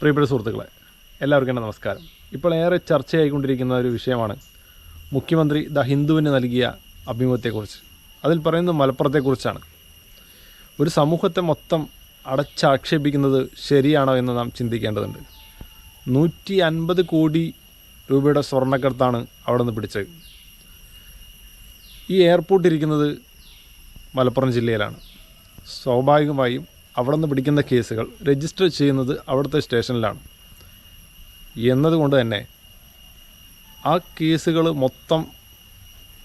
പ്രിയപ്പെട്ട സുഹൃത്തുക്കളെ എല്ലാവർക്കും എന്റെ നമസ്കാരം. ഇപ്പോൾ ഏറെ ചർച്ചയായിക്കൊണ്ടിരിക്കുന്ന ഒരു വിഷയമാണ് മുഖ്യമന്ത്രി ദ ഹിന്ദുവിന് നൽകിയ അഭിമുഖത്തെക്കുറിച്ച്. അതിൽ പറയുന്നത് മലപ്പുറത്തെക്കുറിച്ചാണ്. ഒരു സമൂഹത്തെ മൊത്തം അടച്ചാക്ഷേപിക്കുന്നത് ശരിയാണോ എന്ന് നാം ചിന്തിക്കേണ്ടതുണ്ട്. നൂറ്റി അൻപത് കോടി രൂപയുടെ സ്വർണക്കടത്താണ് അവിടെ നിന്ന് പിടിച്ചത്. ഈ എയർപോർട്ട് ഇരിക്കുന്നത് മലപ്പുറം ജില്ലയിലാണ്. സ്വാഭാവികമായും അവിടെ നിന്ന് പിടിക്കുന്ന കേസുകൾ രജിസ്റ്റർ ചെയ്യുന്നത് അവിടുത്തെ സ്റ്റേഷനിലാണ്. എന്നതുകൊണ്ട് തന്നെ ആ കേസുകൾ മൊത്തം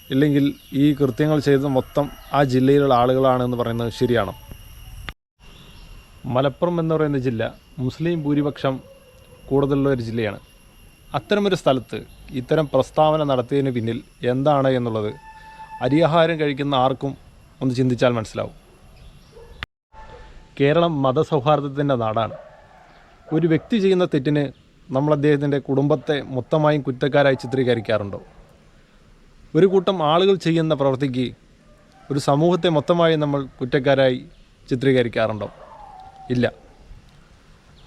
ഇല്ലെങ്കിൽ ഈ കൃത്യങ്ങൾ ചെയ്ത മൊത്തം ആ ജില്ലയിലുള്ള ആളുകളാണെന്ന് പറയുന്നത് ശരിയാണോ? മലപ്പുറം എന്ന് പറയുന്ന ജില്ല മുസ്ലിം ഭൂരിപക്ഷം കൂടുതലുള്ള ഒരു ജില്ലയാണ്. അത്തരമൊരു സ്ഥലത്ത് ഇത്തരം പ്രസ്താവന നടത്തിയതിന് പിന്നിൽ എന്താണ് എന്നുള്ളത് അരിയാഹാരം കഴിക്കുന്ന ആർക്കും ഒന്ന് ചിന്തിച്ചാൽ മനസ്സിലാവും. കേരളം മതസൗഹാർദ്ദത്തിന്റെ നാടാണ്. ഒരു വ്യക്തി ചെയ്യുന്ന തെറ്റിന് നമ്മൾ അദ്ദേഹത്തിന്റെ കുടുംബത്തെ മൊത്തമായും കുറ്റക്കാരായി ചിത്രീകരിക്കാറുണ്ടോ? ഒരു കൂട്ടം ആളുകൾ ചെയ്യുന്ന പ്രവൃത്തിക്ക് ഒരു സമൂഹത്തെ മൊത്തമായി നമ്മൾ കുറ്റക്കാരായി ചിത്രീകരിക്കാറുണ്ടോ? ഇല്ല.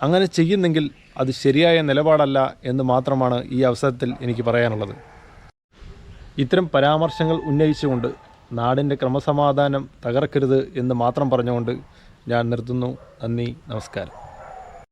അങ്ങനെ ചെയ്യുന്നെങ്കിൽ അത് ശരിയായ നിലപാടല്ല എന്ന് മാത്രമാണ് ഈ അവസരത്തിൽ എനിക്ക് പറയാനുള്ളത്. ഇത്തരം പരാമർശങ്ങൾ ഉന്നയിച്ചുകൊണ്ട് നാടിന്റെ ക്രമസമാധാനം തകർക്കരുത് എന്ന് മാത്രം പറഞ്ഞുകൊണ്ട് ഞാൻ നിർത്തുന്നു. നന്ദി. നമസ്കാരം.